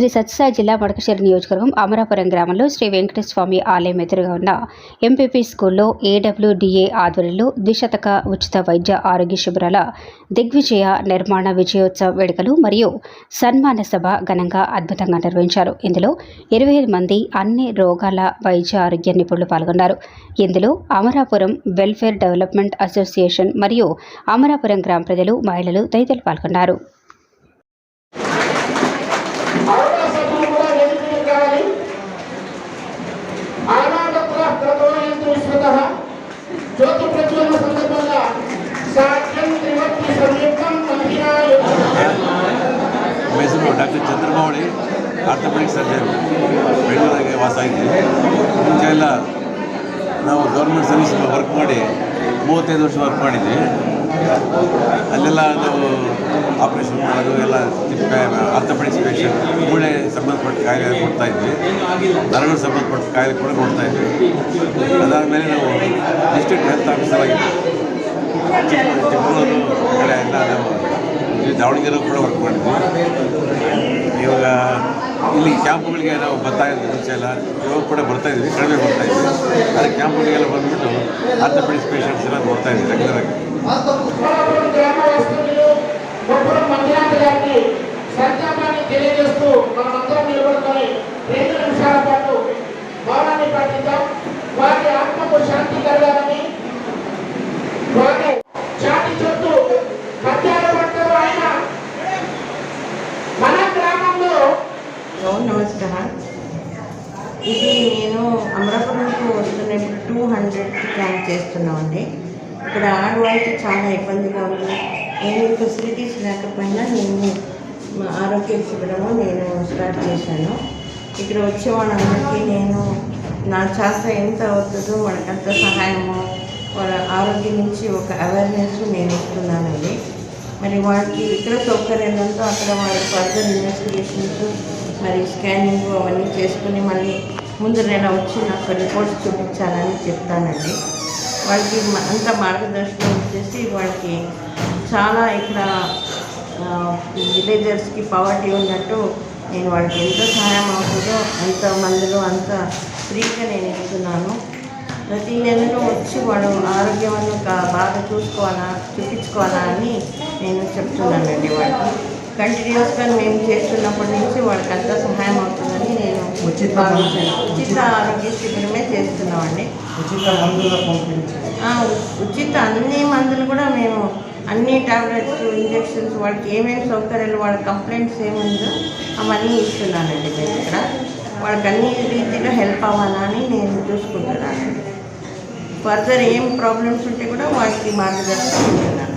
శ్రీ సత్యసాయి జిల్లా మడకశిర నియోజకవర్గం అమరాపురం గ్రామంలో శ్రీ వెంకటేశ్వర స్వామి ఆలయం ఎదురుగా ఉన్న ఎంపీపీ స్కూల్లో ఏడబ్ల్యూడిఏ ఆధ్వర్యంలో ద్విశతక ఉచిత వైద్య ఆరోగ్య శిబిరాల దిగ్విజయ నిర్మాణ విజయోత్సవ వేడుకలు మరియు సన్మాన సభ ఘనంగా అద్భుతంగా నిర్వహించారు. ఇందులో ఇరవై ఐదు మంది అన్ని రోగాల వైద్య ఆరోగ్య నిపుణులు పాల్గొన్నారు. ఇందులో అమరాపురం వెల్ఫేర్ డెవలప్మెంట్ అసోసియేషన్ మరియు అమరాపురం గ్రామ ప్రజలు మహిళలు తదితరులు పాల్గొన్నారు. ಡಾಕ್ಟರ್ ಚಂದ್ರಮೌಳಿ, ಆರ್ಥೋಪೆಡಿಕ್ ಸರ್ಜನ್, ಬೆಂಗಳೂರಿಗೆ ವಾಸ ಇದ್ದೀವಿ ಮುಂಚೆ ಎಲ್ಲ ನಾವು ಗೌರ್ಮೆಂಟ್ ಸರ್ವಿಸ್ ವರ್ಕ್ ಮಾಡಿ ಮೂವತ್ತೈದು ವರ್ಷ ವರ್ಕ್ ಮಾಡಿದ್ವಿ. ಅಲ್ಲೆಲ್ಲ ನಾವು ಆಪ್ರೇಷನ್ ಮಾಡೋದು, ಎಲ್ಲ ಆರ್ಥೋಪೆಡಿಕ್ಸ್ ಪೇಷಂಟ್ ಮೂಳೆ ಸಂಬಂಧಪಟ್ಟ ಕಾಯಿಲೆ ಕೊಡ್ತಾ ಇದ್ವಿ. ನರಗಳು ಸಂಬಂಧಪಟ್ಟ ಕಾಯಿಲೆ ಕೂಡ ನೋಡ್ತಾ ಇದ್ವಿ. ಅದಾದಮೇಲೆ ನಾವು ಡಿಸ್ಟ್ರಿಕ್ಟ್ ಹೆಲ್ತ್ ಆಫೀಸರ್ ಚಿಕ್ಕ- ಚಿಕ್ಕಮಗಳೂರು ಕಡೆ ಎಲ್ಲ ನಾವು ಇಲ್ಲಿ ದಾವಣಗೆರೆ ಕೂಡ ವರ್ಕ್ ಮಾಡಿದ್ವಿ. ಇವಾಗ ಇಲ್ಲಿ ಕ್ಯಾಂಪ್ಗಳಿಗೆ ನಾವು ಬರ್ತಾ ಇದ್ದೀವಿ ಮುಂಚೆ ಎಲ್ಲ. ಇವಾಗ ಕೂಡ ಬರ್ತಾ ಇದ್ವಿ, ಕಡಿಮೆ ಬರ್ತಾ ಇದ್ವಿ. ಆದರೆ ಕ್ಯಾಂಪ್ಗಳಿಗೆಲ್ಲ ಬಂದುಬಿಟ್ಟು ಆರ್ಥೋಪೆಡಿಕ್ಸ್ ಪೇಷಂಟ್ಸ್ ಎಲ್ಲ ನೋಡ್ತಾ ಇದ್ವಿ ರೆಗ್ಯುಲರಾಗಿ ಆಗಿ. ఇది నేను అమరాపురంకు వస్తున్నప్పుడు టూ హండ్రెడ్ క్యాంప్ చేస్తున్నామండి. ఇక్కడ ఆడవాళ్ళకి చాలా ఇబ్బందిగా ఉంది. నేను ఫెసిలిటీస్ లేకపోయినా నేను ఆరోగ్య శిబిరము నేను స్టార్ట్ చేశాను. ఇక్కడ వచ్చే వాళ్ళందరికీ నేను నా చేత ఎంత అవుతుందో వాళ్ళకి ఎంత సహాయము వాళ్ళ ఆరోగ్యం నుంచి ఒక అవేర్నెస్ నేను ఇస్తున్నానండి. మరి వాళ్ళకి ఇక్కడ సౌకర్యం ఉందో అక్కడ వాళ్ళ ఫర్దర్ ఇన్వెస్టిగేషన్స్ మరి స్కానింగ్ అవన్నీ చేసుకుని మళ్ళీ ముందు నెల వచ్చి నాకు రిపోర్ట్స్ చూపించాలని చెప్తానండి. వాళ్ళకి అంత మార్గదర్శనం వచ్చేసి వాళ్ళకి చాలా ఇక్కడ విలేజర్స్కి పవర్టీ ఉన్నట్టు నేను వాళ్ళకి ఎంత సహాయం అవుతుందో అంత మందిలో అంత ఫ్రీగా నేను ఇస్తున్నాను. ప్రతి నెలలో వచ్చి వాళ్ళు ఆరోగ్యం బాగా చూసుకోవాలా చూపించుకోవాలా అని నేను చెప్తున్నానండి వాళ్ళకి. కంటిన్యూస్గా మేము చేస్తున్నప్పటి నుంచి వాళ్ళకి అంత సహాయం అవుతుందని నేను ఉచిత ఉచిత ఆరోగ్య శిబిరమే చేస్తున్నామండి. ఉచిత మందుల ఉచిత అన్ని మందులు కూడా మేము అన్ని టాబ్లెట్స్ ఇంజెక్షన్స్ వాళ్ళకి ఏమేమి సౌకర్యాలు వాళ్ళ కంప్లైంట్స్ ఏముందో అవన్నీ ఇస్తున్నానండి నేను ఇక్కడ వాళ్ళకి అన్ని రీతిలో హెల్ప్ అవ్వాలని నేను చూసుకుంటున్నాను. ఫర్దర్ ఏం ప్రాబ్లమ్స్ ఉంటే కూడా వాళ్ళకి మార్గదర్శనం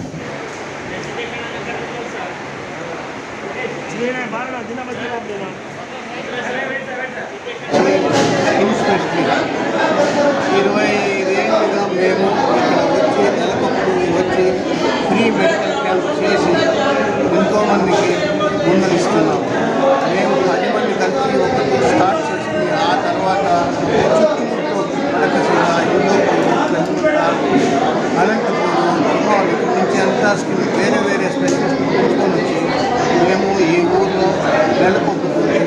ఇరవై ఐదేళ్ళుగా మేము ఇక్కడ వచ్చి నెలకొకటి వచ్చి ఫ్రీ మెడికల్ క్యాంప్ చేసి ఎంతోమందికి ముందరిస్తున్నాము మేము పది మంది కలిసి ఒకటి స్టార్ట్ చేసుకుని ఆ తర్వాత చుట్టుముట్టు మడకశిల హిందూపూర్ అనంతపురం ధర్మవరం ఇక్కడి నుంచి అంతా స్కిన్ వేరే వేరే స్పెషలిస్ట్ పిలుచుకొని వచ్చి మేము ఈ ఊర్లో నెలకొకటి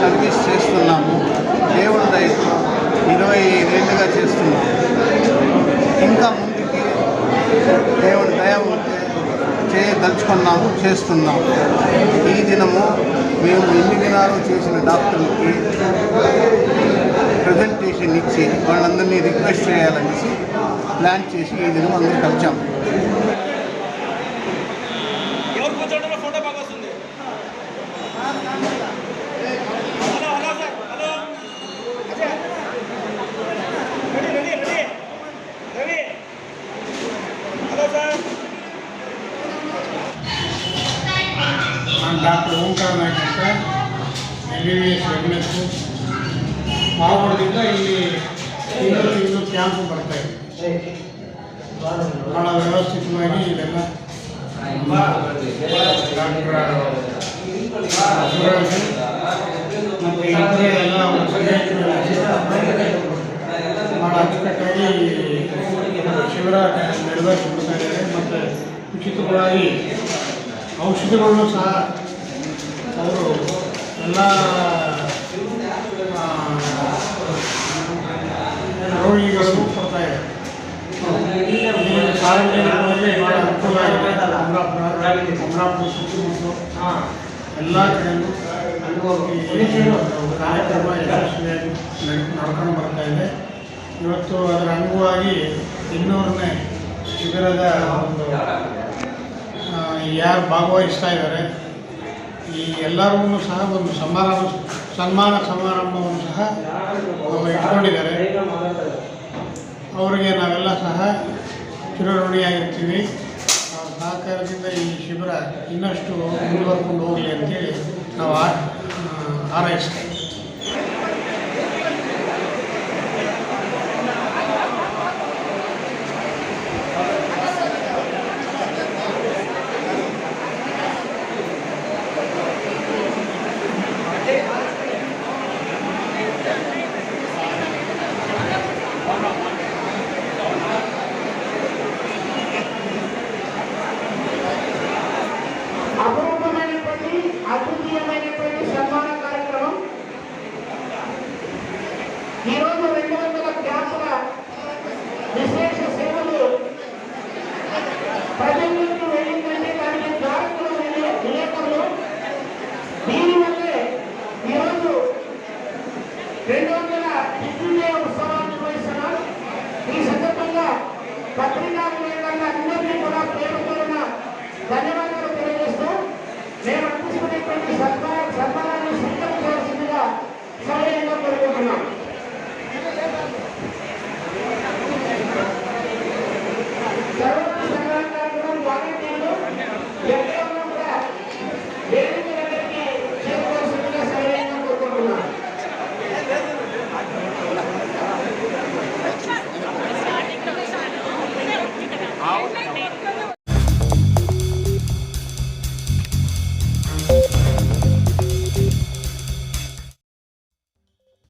సర్వీస్ చేస్తున్నాము దేవుడి దయతో ఇరవై చేస్తున్నాం. ఇంకా ముందుకి దేవుడి దయ ఉంటే చేయదలుచుకున్నాము చేస్తున్నాము. ఈ దినము మేము ఎన్ని దినాలు చేసిన డాక్టర్లకి ప్రజెంటేషన్ ఇచ్చి వాళ్ళందరినీ రిక్వెస్ట్ చేయాలనేసి ప్లాన్ చేసి ఈ దినం అందరూ కలిచాము. ವಿ ವಿ ಎಸ್ ವೆಲ್ನೆಸ್ಸು ಇಲ್ಲಿ ಇನ್ನೂರು ಇನ್ನೂರು ಕ್ಯಾಂಪ್ ಬರ್ತಾ ಇದೆ. ಭಾಳ ವ್ಯವಸ್ಥಿತವಾಗಿ ಇದೆಲ್ಲ ಮತ್ತು ಇತರೆ ಎಲ್ಲ ಭಾಳ ಅಚ್ಚುಕಟ್ಟಾಗಿ ಶಿಬಿರ ನೆರವೇರಿಸಿಕೊಡ್ತಾ ಇದ್ದಾರೆ. ಮತ್ತು ಉಚಿತವಾಗಿ ಔಷಧಿಗಳನ್ನು ಸಹ ಎಲ್ಲ ರೋಗಿಗಳು ಬರ್ತಾ ಇದೆ ಸಾರ್ವಜನಿಕರಲ್ಲಿ ಭಾಳ ಅನುಕೂಲ ಆಗಿದೆ ಅಮರಾಪುರ ಅಮರಾಪುರ ಸುತ್ತಮುತ್ತ ಎಲ್ಲ ಕಡೆಯೂ ಕಾರ್ಯಕ್ರಮ ಯಶಸ್ವಿಯಾಗಿ ನಡ್- ನಡ್ಕೊಂಡು ಬರ್ತಾ ಇದೆ ಇವತ್ತು ಅದರ ಅಂಗವಾಗಿ ಇನ್ನೂರನೇ ಶಿಬಿರದ ಒಂದು ಯಾರು ಭಾಗವಹಿಸ್ತಾ ಇದ್ದಾರೆ? ಈ ಎಲ್ಲರಿಗೂ ಸಹ ಒಂದು ಸಮಾರಂಭ ಸನ್ಮಾನ ಸಮಾರಂಭವನ್ನು ಸಹ ಇಟ್ಕೊಂಡಿದ್ದಾರೆ. ಅವರಿಗೆ ನಾವೆಲ್ಲ ಸಹ ಚಿರಋಣಿಯಾಗಿರ್ತೀವಿ. ಸಹಕಾರದಿಂದ ಈ ಶಿಬಿರ ಇನ್ನಷ್ಟು ಮುಂದುವರ್ಕೊಂಡು ಹೋಗಲಿ ಅಂತೇಳಿ ನಾವು ಹಾರೈಸ್ತೇವೆ